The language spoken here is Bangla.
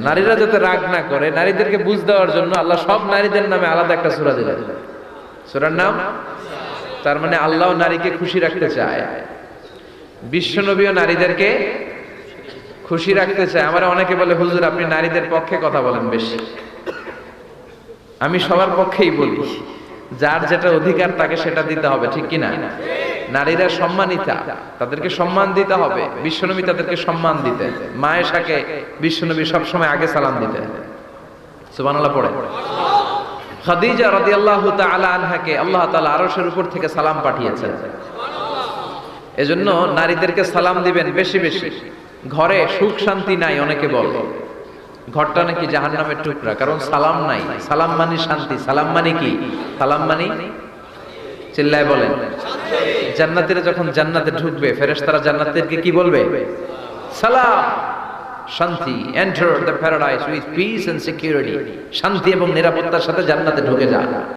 নারীরা যাতে রাগ না করে, নারীদেরকে বুঝ দেওয়ার জন্য আল্লাহ সব নারীদের নামে আলাদা একটা সূরা দিলেন। সূরার নাম? তার মানে আল্লাহ নারীকে খুশি রাখতে চায়। বিশ্বনবীও নারীদেরকে খুশি রাখতে চায়। আমার অনেকে বলে, হুজুর, আপনি নারীদের পক্ষে কথা বলেন বেশি। আমি সবার পক্ষেই বলি, যার যেটা অধিকার তাকে সেটা দিতে হবে, ঠিক কি না নারীরা সম্মানিতা, তাদেরকে সম্মান দিতে হবে। বিশ্বনবী তাদেরকে সম্মান দিতে মায়েশাকে বিশ্বনবী সবসময় আগে সালাম দিতে সুবহানাল্লাহ পড়ে খাদিজা রাদিয়াল্লাহু তাআলা আনহাকে আল্লাহ তাআলা আরশের উপর থেকে সালাম পাঠিয়েছেন। এজন্য নারীদেরকে সালাম দিবেন বেশি বেশি। ঘরে সুখ শান্তি নাই, অনেকে বলে। ঘরটা নাকি জাহান্নামের টুকরা, কারণ সালাম নাই। সালাম মানে শান্তি, সালাম মানে কি? সালাম মানে চিল্লায় বলেন। জান্নাতীরা যখন জান্নাতে ঢুকবে, ফেরেশতারা জান্নাতীদেরকে কি বলবে? সালাম, শান্তি enter the paradise with peace and security শান্তি এবং নিরাপত্তার সাথে জান্নাতে ঢুকে যা